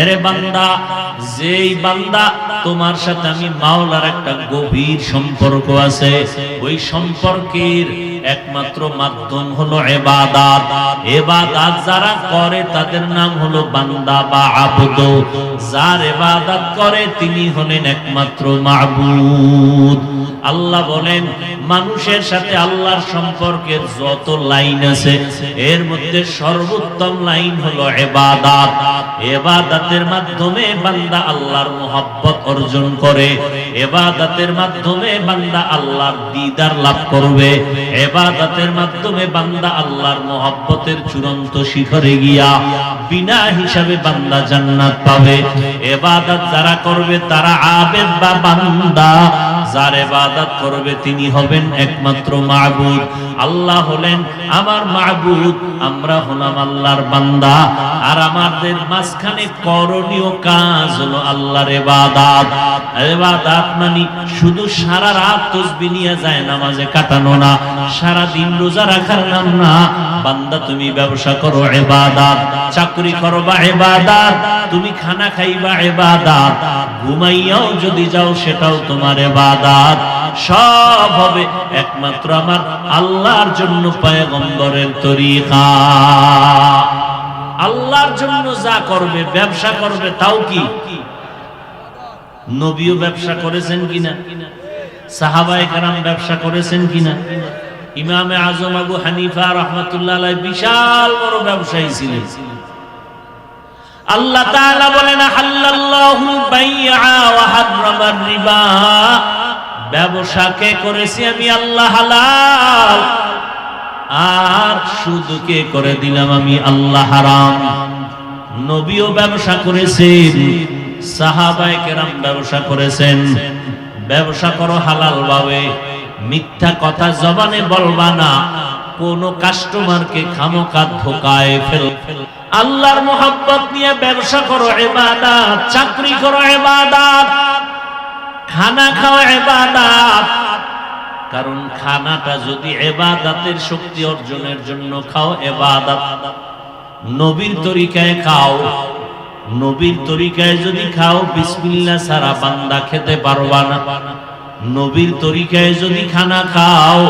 এরে বান্দা যেই বান্দা তোমার সাথে আমি মাওলার একটা গভীর সম্পর্ক আছে। ওই সম্পর্কের একমাত্র মাধ্যম হলো এবাদাত। এবাদাত যারা করে, তাদের নাম হলো বান্দা বা আবদ। যার এবাদাত করে, তিনি হলেন একমাত্র মাহবুদ আল্লাহ বলেন, মানুষের সাথে আল্লাহর সম্পর্কের যত লাইন আছে, এর মধ্যে সর্বোত্তম লাইন হলো এবাদাত। এবাদাতের মাধ্যমে বান্দা আল্লাহর মোহাব্বত অর্জন করে। এবাদাতের মাধ্যমে বান্দা আল্লাহর দিদার লাভ করবে। এবাদাতের মাধ্যমে বান্দা আল্লাহর মোহাব্বতের চূড়ান্ত শিখরে গিয়া বিনা হিসাবে বান্দা জান্নাত পাবে। এবাদত যারা করবে তারা আবেদ বা বান্দা। যার এবাদত করবে তিনি হবেন একমাত্র মাহবুদ আল্লাহ হলেন আমার মাহবুদ আমরা হলাম আল্লাহর বান্দা। আর আমাদের মাঝখানে করণীয় কাজ হলো আল্লাহর এবাদাত এবাদাত মানে শুধু সারা রাত তসবি নিয়ে যায়, নামাজে কাটানো না সারা দিন রোজা রাখার নাম না। বান্দা, তুমি ব্যবসা করো এবাদাত চাকরি করো বা এবাদাত তুমি খানা খাইবা এবাদাত ঘুমাইয়াও যদি যাও, সেটাও তোমার এবাদাত সব হবে একমাত্র আমার আল্লাহর জন্য পয়গম্বরের তরিকা। আল্লাহর জন্য যা করবে, ব্যবসা করবে, তাও কি? নবীও ব্যবসা করেছেন কিনা? সাহাবায়ে কারাম ব্যবসা করেছেন কিনা? ইমামে আজম আবু হানিফা রহমতুল্লাহ বিশাল বড় ব্যবসায়ী ছিলেন। আল্লাহ বলেন ব্যবসাকে করেছি আমি? আল্লাহ হালাল। আর সুদকে করে দিলাম আমি? আল্লাহ হারাম। নবীও ব্যবসা করেছেন, সাহাবায়ে কেরাম ব্যবসা করেছেন। ব্যবসা করো হালাল ভাবে। মিথ্যা কথা জবানে বলবা না। কোন কাস্টমারকে খামোকা ধোকায় ফেল আল্লাহর মোহাম্মত নিয়ে ব্যবসা করো, এবাদাত। চাকরি করো, এবাদাত। খানা খাও এবাদাত কারণ খানাটা যদি এবাদাতের শক্তি অর্জনের জন্য খাও এবাদাত নবীর তরিকায় খাও। নবীর তরিকায় যদি খাও, বিসমিল্লাহ সারা বান্দা খেতে পারবা না। নবীর তরিকায় যদি খানা খাও,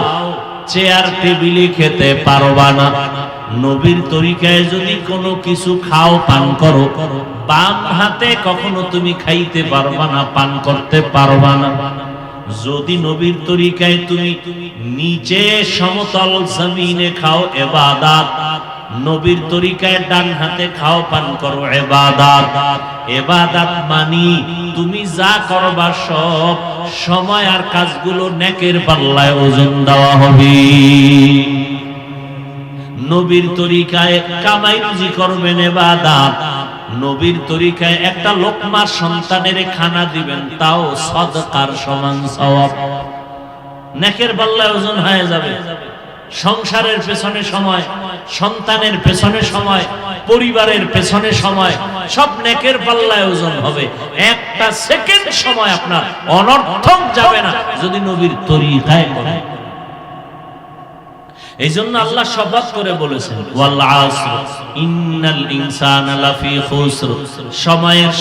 চেয়ার, টেবিলে খেতে পারবা না। নবীর তরিকায় যদি কোনো কিছু খাও, পান করো, বাম হাতে কখনো তুমি খাইতে পারবা না, পান করতে পারবা না। যদি নবীর তরিকায় তুমি নিচে সমতল জমিনে খাও, এবাদাত। নবীর তরিকায় ডান হাতে খাও, পান করো, এবাদাত। এবাদাত মানি তুমি যা করবা সব সময় আর কাজগুলো নেকের পাল্লায় ওজন দেওয়া হবে। নবীর তরিকায় কামাই রুজি করবেন এবাদাত নবীর তরিকায় একটা লোকমা সন্তানের খানা দিবেন, তাও সদকার সমান সওয়াব। নেকের পাল্লায় ওজন হয়ে যাবে। সংসারের পেছনে সময়, সন্তানের পেছনে সময়, পরিবারের পেছনে সময়, সব নেকের পাল্লায় ওজন হবে। একটা সেকেন্ড সময় আপনার অনর্থক যাবে না, যদি নবীর তরিকায় করেন। এই জন্য আল্লাহ করে বলেছেন সময়ের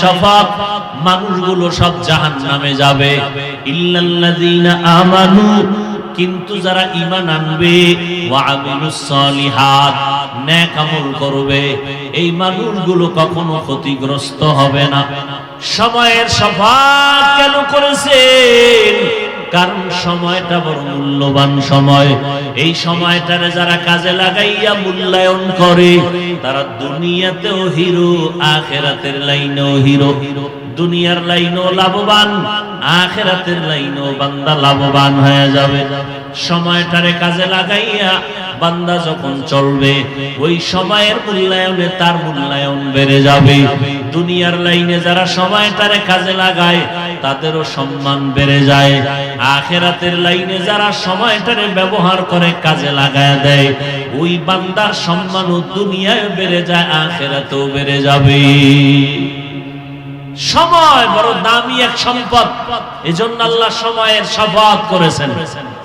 মানুষগুলো সব জাহান্নামে যাবে। আমানু, কিন্তু যারা ইমান আনবে করবে। এই মানুষগুলো কখনো ক্ষতিগ্রস্ত হবে না। সময়ের শপথ কেন করেছেন? কারণ সময়টা বড় মূল্যবান সময়। এই সময়টারে যারা কাজে লাগাইয়া মূল্যায়ন করে, তারা দুনিয়াতেও হিরো, আখেরাতের লাইনেও হিরো। দুনিয়ার লাইনও লাভবান, আখেরাতের লাইনও বান্দা লাভবান হয়ে যাবে। সময়টারে কাজে লাগাইয়া বান্দা যখন চলবে, ওই সময়ের মূল্যায়নে তার মূল্যায়ন বেড়ে যাবে। দুনিয়ার লাইনে যারা সময়টারে কাজে লাগায়, তাদেরও সম্মান বেড়ে যায়। আখেরাতের লাইনে যারা সময়টারে ব্যবহার করে কাজে লাগায় দেয়, ওই বান্দার সম্মানও দুনিয়ায় বেড়ে যায়, আখেরাতেও বেড়ে যাবে। সময় বড় দামি এক সম্পদ। এজন্য আল্লাহ সময়ের শপথ করেছেন।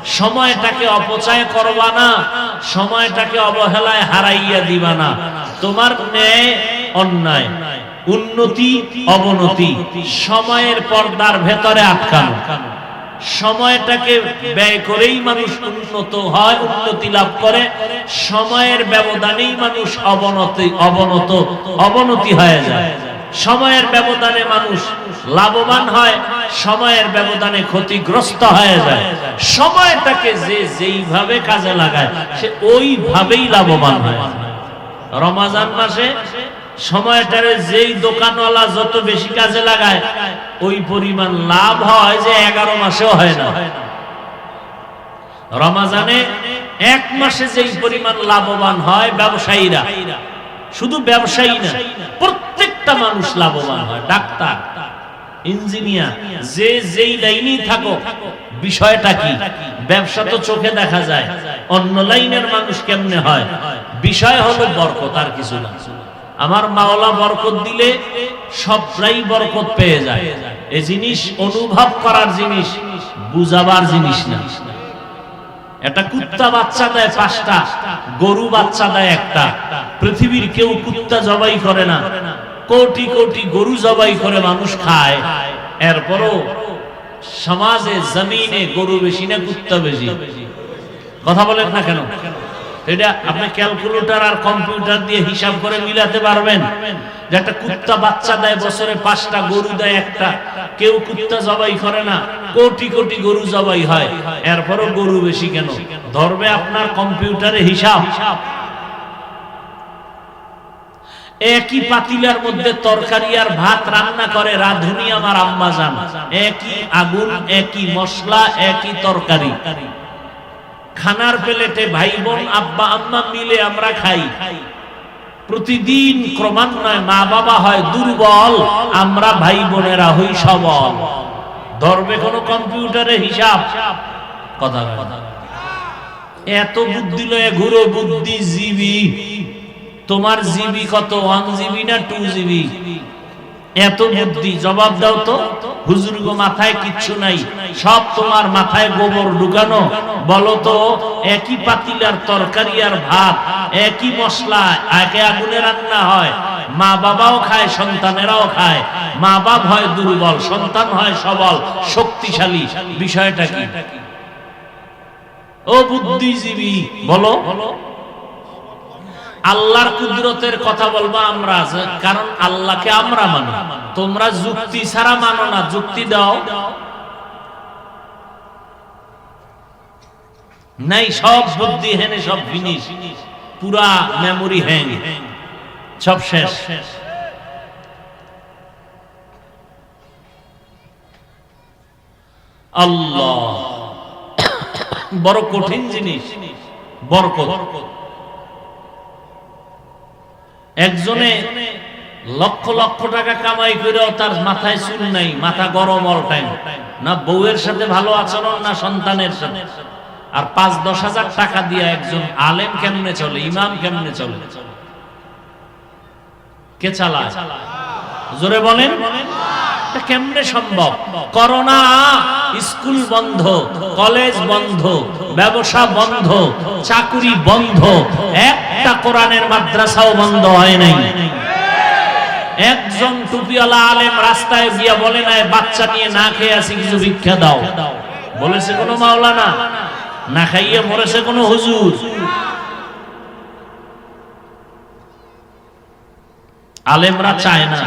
সময়টাকে অপচয় করবা না, সময়টাকে অবহেলায় হারাইয়া দিবা না। তোমার ন্যায় অন্যায়, উন্নতি, অবনতি, সময়ের পর্দার ভেতরে আটকানো। সময়টাকে ব্যয় করেই মানুষ উন্নত হয়, উন্নতি লাভ করে। সময়ের ব্যবধানেই মানুষ অবনতি, অবনত, অবনতি হয়ে যায়। সময়ের ব্যবধানে মানুষ লাভবান হয়, সময়ের ব্যবধানে ক্ষতিগ্রস্ত হয়ে যায়। সময়টাকে যে যেইভাবে কাজে লাগায়, সে ওইভাবেই লাভবান হয়। রমাজান মাসে সময়টারে যেই দোকানওয়ালা যত বেশি কাজে লাগায়, ওই পরিমাণ লাভ হয় যে এগারো মাসেও হয় না। রমাজানে এক মাসে যেই পরিমাণ লাভবান হয় ব্যবসায়ীরা শুধু ব্যবসায়ী না, প্রত্যেকটা মানুষ লাভবান হয়। ডাক্তার, ইঞ্জিনিয়ার, যে যেই লাইনেই থাকো বিষয়টা কি? ব্যবসা তো চোখে দেখা যায়, অন্য লাইনের মানুষ কেমনে হয়? বিষয় হলো বরকত, আর কিছু না। আমার মাওলা বরকত দিলে সবটাই বরকত পেয়ে যায়। এই জিনিস অনুভব করার জিনিস, বুঝাবার জিনিস না। একটা কুত্তা বাচ্চা দেয় পাঁচটা, গরু বাচ্চা দেয় একটা। পৃথিবীর কেউ কুত্তা জবাই করে না। কোটি কোটি গরু জবাই করে মানুষ খায়। এরপরও সমাজে জমিনে গরু বেশি না, কুত্তা বেশি? কথা বলেন না কেন? এটা আপনি ক্যালকুলেটর আর কম্পিউটার দিয়ে হিসাব করে মিলাতে পারবেন। যে একটা কুত্তা বাচ্চা দেয়, বছরে পাঁচটা গরু দেয়, একটা। কেউ কুত্তা জবাই করে না, কোটি কোটি গরু জবাই হয়। এরপরও গরু বেশি কেন? ধরবে আপনার কম্পিউটারে হিসাব। একই পাতিলার মধ্যে তরকারি আর ভাত রান্না করে রাধুনি আমার আম্মা জান। একই আগুন, একই মশলা, একই তরকারি। খানার প্লেটে ভাই বোন আব্বা, আম্মা মিলে আমরা খাই। প্রতিদিন ক্রমান্বয়ে মা বাবা হয় দুর্বল, আমরা ভাই বোনেরা হই সবল। ধরবে কোন কম্পিউটারে হিসাব? কথা কথা এত বুদ্ধি লয়ে ঘুরো বুদ্ধিজীবী। তোমার জিবি কত? ওয়ান জিবি না টু জিবি? এত বুদ্ধি। জবাব দাও তো। হুজুর গো, মাথায় কিচ্ছু নাই। সব তোমার মাথায় গোবর ঢুকানো। বলো তো, একই পাতিলার তরকারি আর ভাত, একই মশলা একে আগুনে রান্না হয়। মা বাবাও খায়, সন্তানেরাও খায়। মা বাপ হয় দুর্বল, সন্তান হয় সবল, শক্তিশালী। বিষয়টা কি? ও বুদ্ধিজীবী বলো বলো। আল্লাহর কুদরতের কথা বলব আমরা কারণ আল্লাহকে আমরা মানি। তোমরা যুক্তি ছাড়া মানো না, যুক্তি দাও। নাই, সব বুদ্ধি হেনে, সব জিনিস, পুরা মেমোরি হ্যাং সব শেষ। আল্লাহ। বড় কঠিন জিনিস, বরকত। একজনে লক্ষ লক্ষ টাকা কামাই করে তার মাথায় চুল নাই, মাথা গরম অল টাইম না বউয়ের সাথে ভালো আচরণ, না সন্তানের সাথে। আর পাঁচ, দশ হাজার টাকা দিয়ে একজন আলেম কেমনে চলে, ইমাম কেমনে চলে? কে চালায়? জোরে বলেন। কেমনে সম্ভব? করোনা স্কুল বন্ধ, কলেজ বন্ধ, ব্যবসা বন্ধ, চাকুরি বন্ধ, একটা কোরআনের মাদ্রাসাও বন্ধ হয় নাই। একজন টুপিওয়ালা আলেম রাস্তায় গিয়া বলে বাচ্চা নিয়ে না খেয়ে আসি, কিছু ভিক্ষা দাও। বলেছে কোনো মাওলানা? না খাইয়ে মরেছে কোনো হুজুর? আলেমরা চায় না।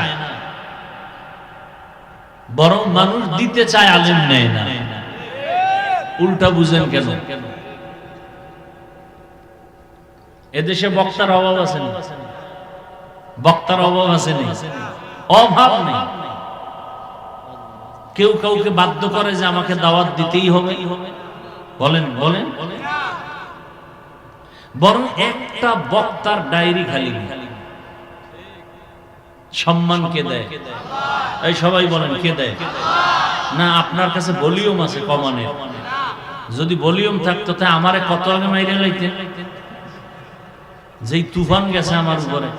বরং মানুষ দিতে চায় আলেম নেয় না। উল্টা বুঝেন কেন? এদেশে বক্তার অভাব আছে না? বক্তার অভাব আছে নেই অভাব নেই। কেউ কাউকে বাধ্য করে যে আমাকে দাওয়াত দিতেই হবে। বলেন বলেন। বরং একটা বক্তার ডায়েরি খালি সম্মান কে দেয়? এই সবাই বলেন, কে দেয়? না, আপনার কাছে ভলিউম আছে কমানের। যদি ভলিউম থাকতো, তাই আমারে কত আগে মাইরে লাইতেন? যেই তুফান গেছে আমার উপরে।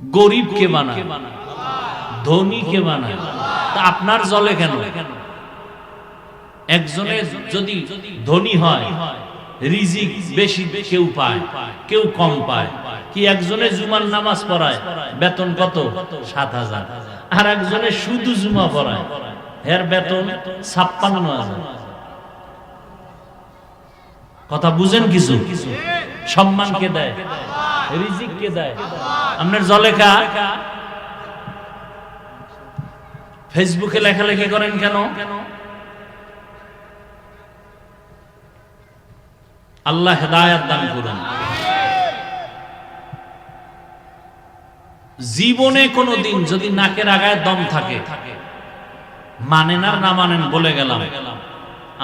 গরিবকে বানায়? ধনীকে বানায়? তা আপনার জলে কেন? একজনের যদি ধনী হয় রিজিক বেশি কেউ পায়, কেউ কম পায়। কি একজনে জুমার নামাজ পড়ায়, বেতন কত? সাত হাজার। আর একজনে শুধু জুমা পড়ায়, এর বেতন ছাপ্পান্ন হাজার। কথা বুঝেন কিছু? সম্মান কে দেয়? রিজিক কে দেয়? আপনার জলেখা ফেসবুকে লেখালেখি করেন কেন? আল্লাহ হেদায়াত দান করুন। জীবনে কোনো দিন যদি নাকের আগায় দম থাকে, মানেন আর না মানেন বলে গেলাম।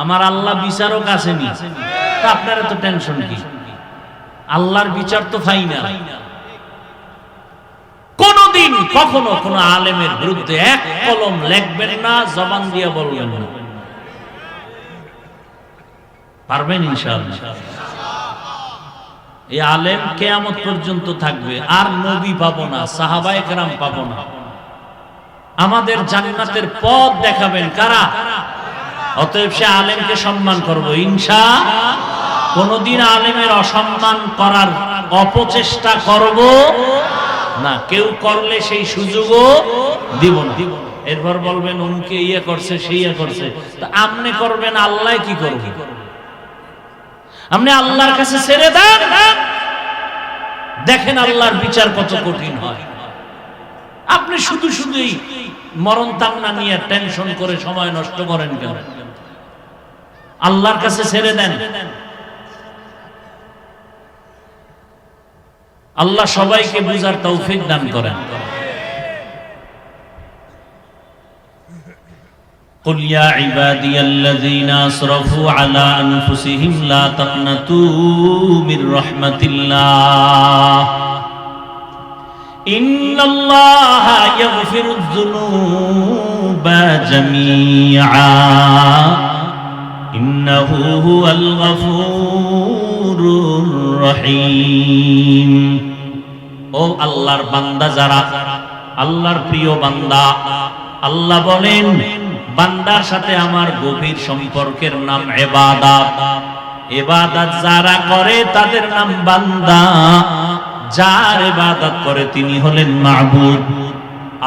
আমার আল্লাহ বিচারক আসেনি আপনার এত টেনশন কি? আল্লাহর বিচার তো ফাই না কোনদিন কখনো কোন আলেমের বিরুদ্ধে এক কলম লেখবেন না, জবান দিয়ে বলবেন না। পারবেন ইনশাআল্লাহ। এই আলেম কেয়ামত পর্যন্ত থাকবে, আর নবী পাবো না, সাহাবায়ে কেরাম পাবো না। আমাদের জান্নাতের পথ দেখাবেন কারা? অতএব সে আলেমকে সম্মান করব। ইনশা, কোনদিন আলেমের অসম্মান করার অপচেষ্টা করব না। কেউ করলে সেই সুযোগও দিব না। এরপর বলবেন উনকে ইয়ে করছে সেই ইয়ে করছে। তা আপনি করবেন, আল্লাহ কি করবে? আপনি আল্লাহর কাছে ছেড়ে দেন। দেখেন আল্লাহর বিচার কত কঠিন হয়। আপনি শুধু শুধুই মরণ তান্না নিয়ে টেনশন করে সময় নষ্ট করেন কেন? আল্লাহর কাছে ছেড়ে দেন। আল্লাহ সবাইকে বুঝার তৌফিক দান করেন। قل يا عبادي الذين أسرفوا على أنفسهم لا تقنطوا من رحمة الله إن الله يغفر الذنوب جميعا إنه هو الغفور الرحيم ও আল্লাহর বান্দা যারা আল্লাহর প্রিয় বান্দা আল্লাহ বলেন বান্দার সাথে আমার গভীর সম্পর্কের নাম এবাদাত। এবাদাত যারা করে, তাদের নাম বান্দা। যার এবাদাত করে, তিনি হলেন মাহবুব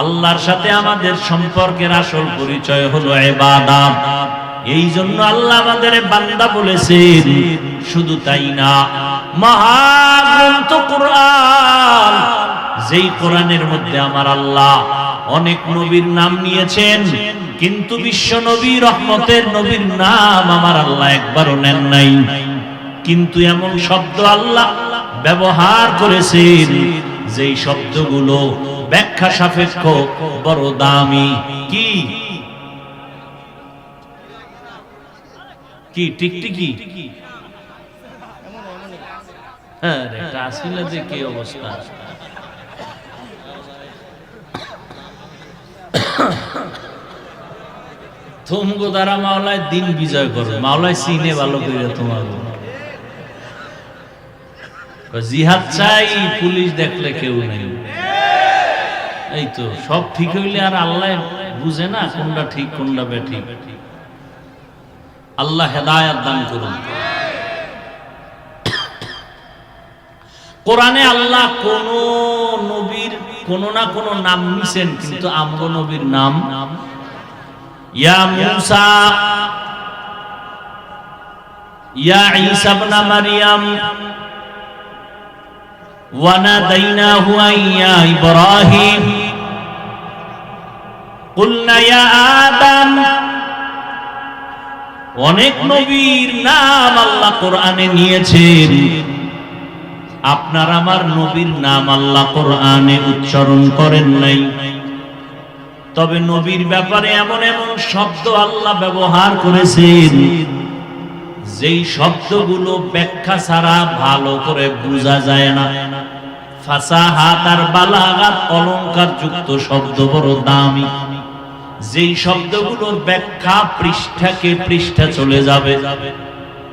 আল্লাহর সাথে আমাদের সম্পর্কের আসল পরিচয় হলো এবাদাত। এই জন্য আল্লাহ আমাদের বান্দা বলেছেন, শুধু তাই না, মহাগ্রন্থ কোরআন, যেই কোরআনের মধ্যে আমার আল্লাহ অনেক নবীর নাম নিয়েছেন, কিন্তু বিশ্ব নবী রহমতের নবীর নাম আমার আল্লাহ একবারও নেন নাই। কিন্তু এমন শব্দ আল্লাহ ব্যবহার করেছেন, যেই শব্দগুলো ব্যাখ্যা সাপেক্ষ বড় দামি। কি? টিকটিকি? হ্যাঁ রে আসলে যে কি অবস্থা? তুমগো দ্বারা মাওলায় দিন বিজয় করো। মাওলায় সিনে ভালো করে তোমার জিহাদ চাই, পুলিশ দেখলে কেউ নেই। এই তো, সব ঠিক হইলে আর আল্লাহ বুঝে না কোনটা ঠিক, কোনটা বেঠিক। আল্লাহ হেদায়াত দান করুন। কোরআনে আল্লাহ কোন কোনো না কোন নাম নিছেন, কিন্তু আমগো নবীর নাম। ইয়া মুসা, ইয়া ঈসা ইবন মারইয়াম ওয়া নাদাইনাহু ইয়া ইব্রাহিম। কুলনা ইয়া আদম, অনেক নবীর নাম আল্লাহ কোরআনে নিয়েছেন। আপনার আমার নবীর নাম আল্লাহ কোরআনে উচ্চারণ করেন নাই। তবে নবীর ব্যাপারে এমন এমন শব্দ আল্লাহ ব্যবহার করেছেন, যেই শব্দগুলো ব্যাখ্যা ছাড়া ভালো করে বোঝা যায় না। ফাসাহাত আর বালাগাত অলংকার যুক্ত শব্দ বড় দামি। যেই শব্দগুলোর ব্যাখ্যা পৃষ্ঠাকে পৃষ্ঠা চলে যাবে যাবে।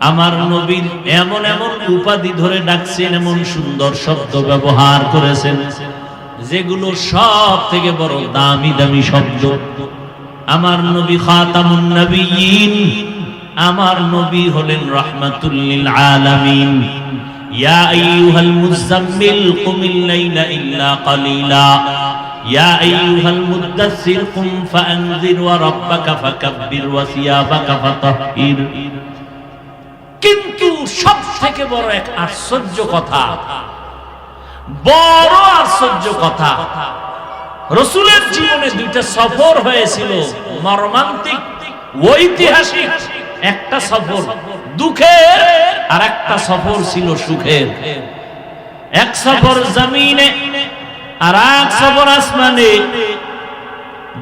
আমার নবীর এমন এমন উপাধি ধরে ডাকছেন, এমন সুন্দর শব্দ ব্যবহার করেছেন, যেগুলো সব থেকে বড় দামি দামি শব্দ। আমার নবী খাতামুন আমার নবী হলেন রহমাতুল্লিল আলামিন। ইয়া আইয়ুহাল মুজাম্মিল কুমিল লাইলা ইল্লা কালিলা ইয়া আইয়ুহাল মুদাসসির কুম ফাআনজির ওয়া রাব্বাকা ফাকাব্বির ওয়া সিয়াবাকা ফাতাহহির কিন্তু সব থেকে বড় এক আশ্চর্য কথা, বড় আশ্চর্য কথা, রসুলের জীবনে দুইটা সফর হয়েছিল, মর্মান্তিক, ঐতিহাসিক একটা সফর, দুঃখের আর একটা সফর ছিল সুখের। এক সফর জমিনে আর এক সফর আসমানে।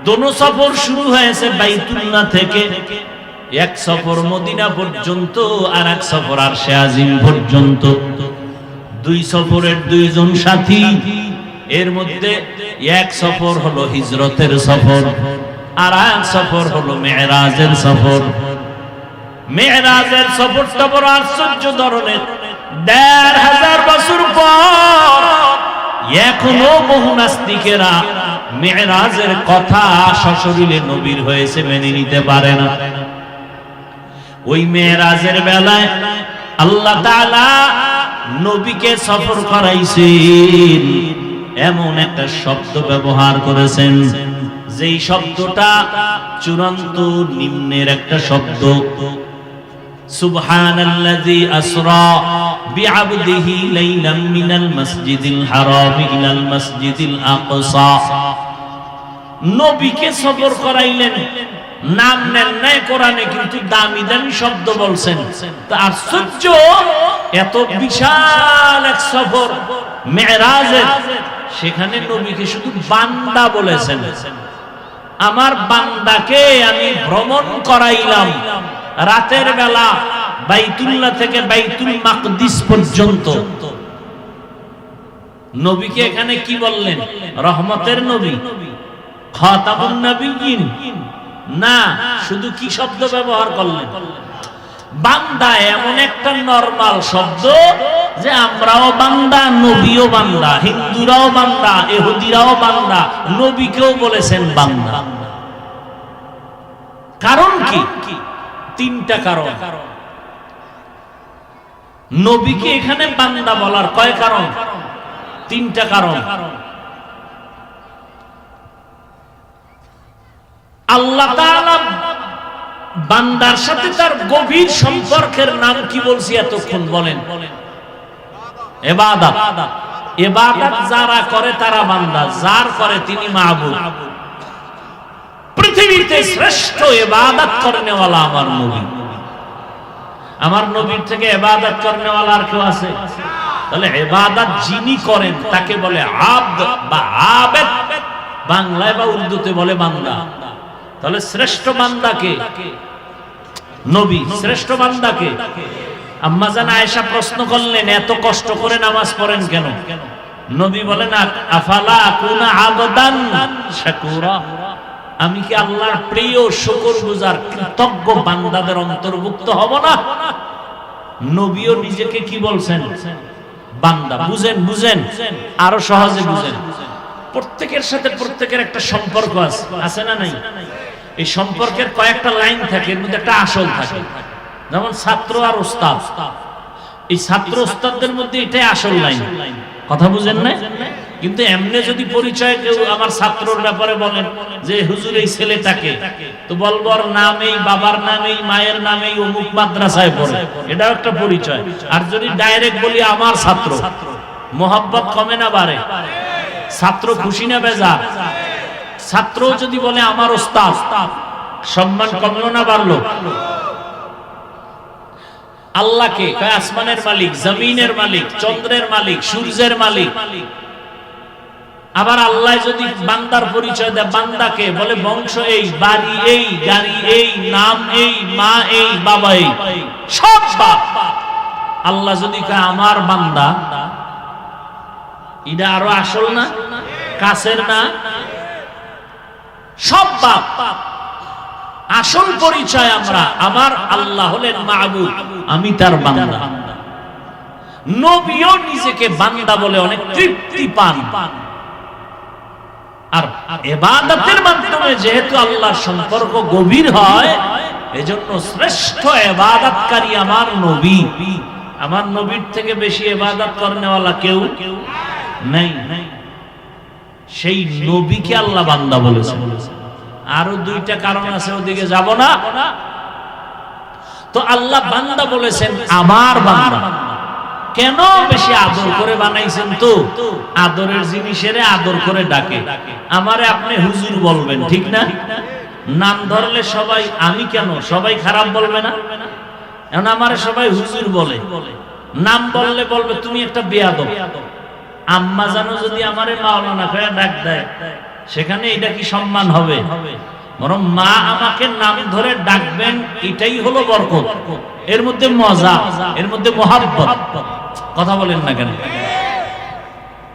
দোনো সফর শুরু হয়েছে বাইতুল্লাহ থেকে। এক সফর মদিনা পর্যন্ত আর এক সফর আর আজিম পর্যন্ত। দুই সফরের দুইজন সাথী। এর মধ্যে এক সফর হলো হিজরতের সফর আর এক সফর হলো মেয়েরাজের সফর। মেয়েরাজের সফরটা বড় আশ্চর্য ধরনের। দেড় হাজার বছর পর এখনও বহু নাস্তিকেরা মেয়েরাজের কথা সশরীরে নবীর হয়েছে মেনে নিতে পারে না। ওই মেয়েরাজের বেলায় আল্লাহ তাআলা নবীকে সফর করাইছেন। এমন একটা শব্দ ব্যবহার করেছেন। যেই শব্দটা চূড়ান্ত নিম্নের একটা শব্দ। সুবহানাল্লাযী আসরা বিআবদিহি লাইলাম মিনাল মাসজিদিল হারাম ইলাল মাসজিদিল আকসা। নবীকে সফর করাইলেন। নাম নেন নাই কোরআনে, কিন্তু দামি দামি শব্দ বলছেন। তা আশ্চর্য, এত বিশাল এক সফর। মেয়েরাজের সেখানে নবীকে শুধু বান্দা বলেছেন। আমার বান্দাকে আমি ভ্রমণ করাইলাম। রাতের বেলা বাইতুল্লাহ থেকে বাইতুল মাকদিস পর্যন্ত। নবীকে এখানে কি বললেন? রহমতের নবী। খাতাবুন নবীন। না, শুধু কি শব্দ ব্যবহার করলেন? বান্দা এমন একটা নরমাল শব্দ যে আমরাও বান্দা, নবীও বান্দা, হিন্দুরাও বান্দা এহুদিরাও বান্দা, নবীকেও বলেছেন বান্দা। কারণ কি? তিনটা কারণ। নবীকে এখানে বান্দা বলার কয় কারণ? তিনটা কারণ। আল্লাহ বান্দার সাথে তার গভীর সম্পর্কের নাম কি বলছি এতক্ষণ বলেন। এবাদত। এবাদত যারা করে তারা বান্দা, যার করে তিনি মাহবুব। পৃথিবীতে শ্রেষ্ঠ এবাদত করনেওয়ালা আমার নবী। আমার নবীর থেকে এবাদত করনেওয়ালা আর কেউ আছে? তাহলে এবাদত যিনি করেন, তাকে বলে আব্দ বা আবেদ। বাংলায় বা উর্দুতে বলে বান্দা। তাহলে শ্রেষ্ঠ বান্দাকে নবী, শ্রেষ্ঠ বান্দাকে আম্মা জান আয়েশা প্রশ্ন করলেন, এত কষ্ট করে নামাজ পড়েন কেন? নবী বলেন আফালা কুনা আবদান শাকুরা। আমি কি আল্লাহর প্রিয় শুকর গুজার কৃতজ্ঞ বান্দাদের অন্তর্ভুক্ত হব না? নবীও নিজেকে কি বলছেন? বান্দা, বুঝেন বুঝেন, আরও সহজে বুঝেন। প্রত্যেকের সাথে প্রত্যেকের একটা সম্পর্ক আছে আছে না নাই? এই সম্পর্কের কয়েকটা লাইন থাকে, এর মধ্যে একটা আসল থাকে। যেমন ছাত্র আর ওস্তাদ। এই ছাত্র ওস্তাদদের মধ্যে এটাই আসল লাইন। কথা বুঝেন না কিন্তু এমনি যদি পরিচয় কেউ আমার ছাত্রর ব্যাপারে বলেন যে হুজুর এই ছেলেটাকে, তো বলব ওর নাম এই বাবার নাম এই মায়ের নাম এই অমুক মাদ্রাসায় পড়ে। এটাও একটা পরিচয়। আর যদি ডাইরেক্ট বলি আমার ছাত্র, মোহাব্বত কমে না বাড়ে। ছাত্র খুশি না বেজা ছাত্র যদি বলে আমার ওস্তাদ, সম্মান কমলো না বাড়লো। আল্লাহকে আসমানের মালিক, জমিনের মালিক, চন্দ্রের মালিক, সূর্যের মালিক আবার আল্লাহ যদি বান্দার পরিচয় দেয়, বান্দাকে বলে, বংশ এই, বাড়ি এই, গাড়ি এই, নাম এই, মা এই, বাবা এই, সব বাপ। আল্লাহ যদি কয়, আমার বান্দা। এটা আরও আসল না? কাছের না? সব বাপ। আসল পরিচয় আমরা, আমার আল্লাহ হলেন মাহবুব, আমি তার বান্দা। নবীও নিজেকে বান্দা বলে অনেক তৃপ্তি পান। আর এবাদতের মাধ্যমে যেহেতু আল্লাহর সম্পর্ক গভীর হয়, এজন্য শ্রেষ্ঠ এবাদতকারী আমার নবী। আমার নবীর থেকে বেশি এবাদত করনেওয়ালা কেউ নেই। সেই নবীকে আল্লাহ বান্দা বলেছে আরও দুইটা কারণ আছে ওদিকে যাব না। তো আল্লাহ বান্দা বলেছেন, আমার বান্দা। কেন বেশি আদর করে বানাইছেন তো? আদরের জিনিসের আদর করে ডাকে। আমারে আপনি হুজুর বলবেন, ঠিক না? নাম ধরলে সবাই, আমি কেন? সবাই খারাপ বলবে না? এখন আমারে সবাই হুজুর বলে। নাম বললে বলবে, তুমি একটা বেয়াদব। আম্মা জানো যদি আমারে মাওলানা করে ডাক দেয়, সেখানে এটা কি সম্মান হবে? বরং মা আমাকে নাম ধরে ডাকবেন, এটাই হলো বরকত। এর মধ্যে মজা, এর মধ্যে মহাব্বত। কথা বলেন না কেন?